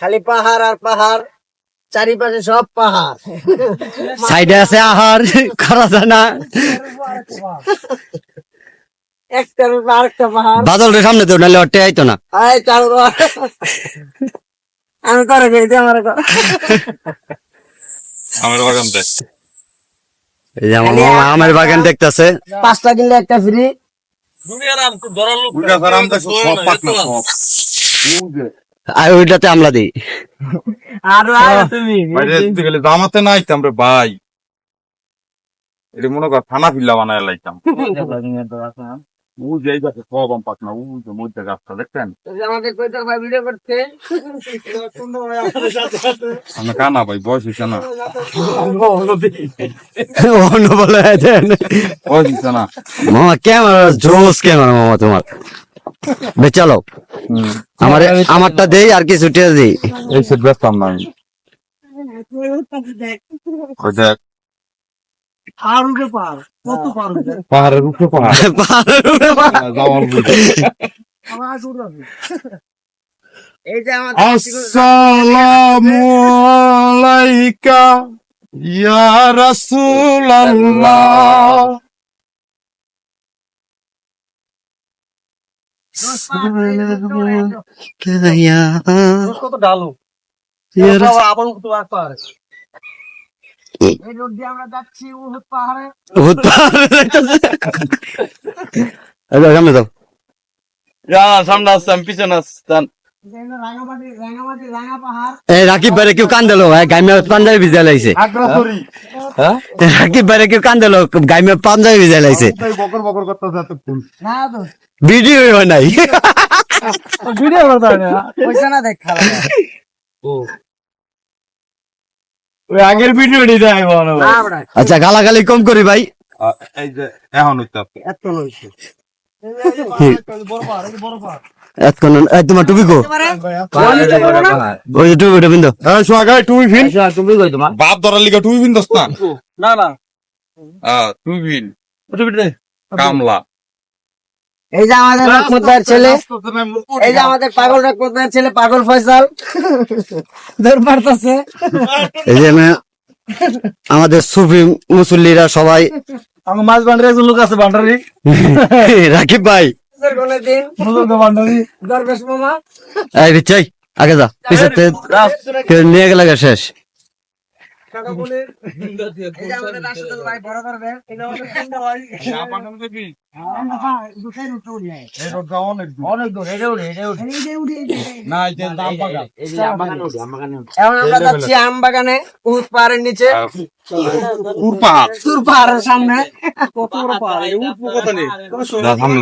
খালি পাহাড় আর পাহাড় চারিপাশে সব পাহাড়। সাইডে আছে আহার করা যায় না একটার আরেকটা পাহাড়। বাদলের সামনে তো নাহলে অটে আইতো না। আয় চালু আমি করে দিই আমার কর। আমার বাগান দেখ এই যে আমার মামা আমের বাগান দেখতেছে। পাঁচটা কিনলে একটা ফ্রি সব পাকনা সব। আর ওইটাতে আমলা দিই। আর তুমি। গেলে জামাতে না আইতাম রে ভাই। এটা মনে কর থানা ফিল্লা বানায় লাইতাম। উ যে এই সব আম পাকনা উ যে মধ্যে গাছটা দেখছেন? আমাদের কই ভাই ভিডিও করতে আমরা কানা ভাই বয়স হইছে না। অন্য বলে দেন বয়স হইছে না। মামা ক্যামেরা জোস ক্যামেরা মামা তোমার। বে চলো। আমার আমারটা দেই আর কিছু দিই। এই সেট ব্যস্তাম না আমি পাহাড়ের উপরে পাহাড়। পাহাড়ের উপরে পাহাড়। আসসালামু আলাইকা ইয়া রাসূলুল্লাহ। আমরা যাচ্ছি উহুদ পাহাড়ে উহুদ পাহাড়ে সামনে যাও সামনে পিছনে আসতাম ভাইরে কেউ কান দিলো গাইমে পাঞ্জাবি ভিজা আগ্রাসরি রাকিব ভাইরে কেউ কান গাইমে পাঞ্জাবি ভিজা লাইছে বকর বকর করতে যাতে না তো। ভিডিও হয় নাই। ভিডিও করতে হবে না পয়সা না দেখ খালা। ওই আগের ভিডিও নিতে আইবো আচ্ছা গালাগালি কম করি ভাই। এই যে এখন হইতে এত লইছে। বড় পাহাড় বড় পাহাড়। এতক্ষণ এই তোমার টুপি কো? ওই যে টুপি টুপি দাও এই সোয়াগাই তুমি ফিন তুমি কই তোমার? বাপ ধরার লিগা তুমি ফিন দস্তা না না। হ্যাঁ তুমি ফিন কামলা। এই যে আমাদের রকমতার ছেলে এই যে আমাদের পাগল ছেলে পাগল ফয়সাল। দৌড় মারতাছে। এই যে আমাদের সুফি মুসল্লিরা সবাই আমার মাছ বান্ডারি একজন লোক আছে বান্ডারি রাকিব ভাই। কোনের দিন বান্ডারি দরবেশ মামা। এই রিচাই আগে যা পিছাতে নিয়ে গেলে শেষ। আম বাগানে উহুদ পাহাড়ের নিচে। সামনে। সামনে